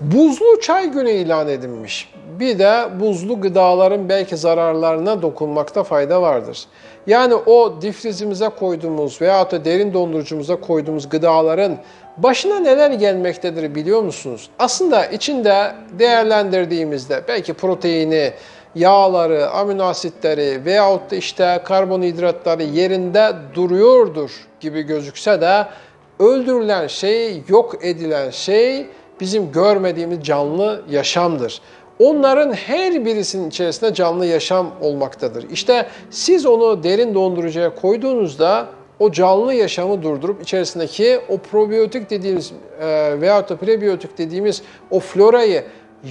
Buzlu çay günü ilan edilmiş. Bir de buzlu gıdaların belki zararlarına dokunmakta fayda vardır. Yani o difrizimize koyduğumuz veya da derin dondurucumuza koyduğumuz gıdaların başına neler gelmektedir biliyor musunuz? Aslında içinde değerlendirdiğimizde belki proteini, yağları, amino asitleri veyahut da işte karbonhidratları yerinde duruyordur gibi gözükse de öldürülen şey, yok edilen şey bizim görmediğimiz canlı yaşamdır. Onların her birisinin içerisinde canlı yaşam olmaktadır. İşte siz onu derin dondurucuya koyduğunuzda o canlı yaşamı durdurup içerisindeki o probiyotik dediğimiz e, veyahut da prebiyotik dediğimiz o florayı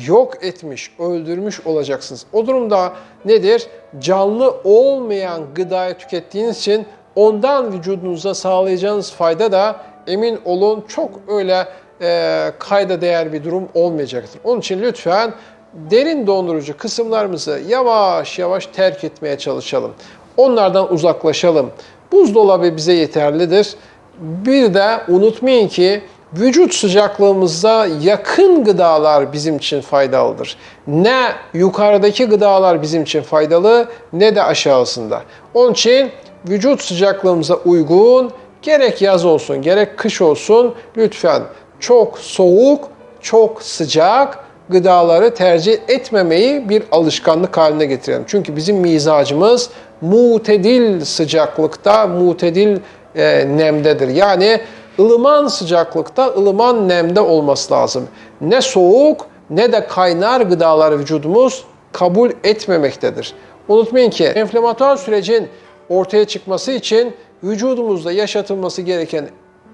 yok etmiş, öldürmüş olacaksınız. O durumda nedir? Canlı olmayan gıdayı tükettiğiniz için ondan vücudunuza sağlayacağınız fayda da emin olun çok öyle e, kayda değer bir durum olmayacaktır. Onun için lütfen derin dondurucu kısımlarımızı yavaş yavaş terk etmeye çalışalım. Onlardan uzaklaşalım. Buzdolabı bize yeterlidir. Bir de unutmayın ki vücut sıcaklığımıza yakın gıdalar bizim için faydalıdır. Ne yukarıdaki gıdalar bizim için faydalı ne de aşağısında. Onun için vücut sıcaklığımıza uygun gerek yaz olsun gerek kış olsun lütfen çok soğuk, çok sıcak gıdaları tercih etmemeyi bir alışkanlık haline getirelim. Çünkü bizim mizacımız mutedil sıcaklıkta, mutedil e, nemdedir. Yani ılıman sıcaklıkta, ılıman nemde olması lazım. Ne soğuk ne de kaynar gıdaları vücudumuz kabul etmemektedir. Unutmayın ki enflamatuar sürecin ortaya çıkması için vücudumuzda yaşatılması gereken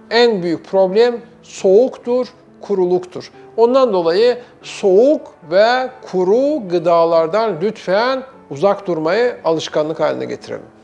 en büyük problem soğuktur, kuruluktur. Ondan dolayı soğuk ve kuru gıdalardan lütfen uzak durmayı alışkanlık haline getirelim.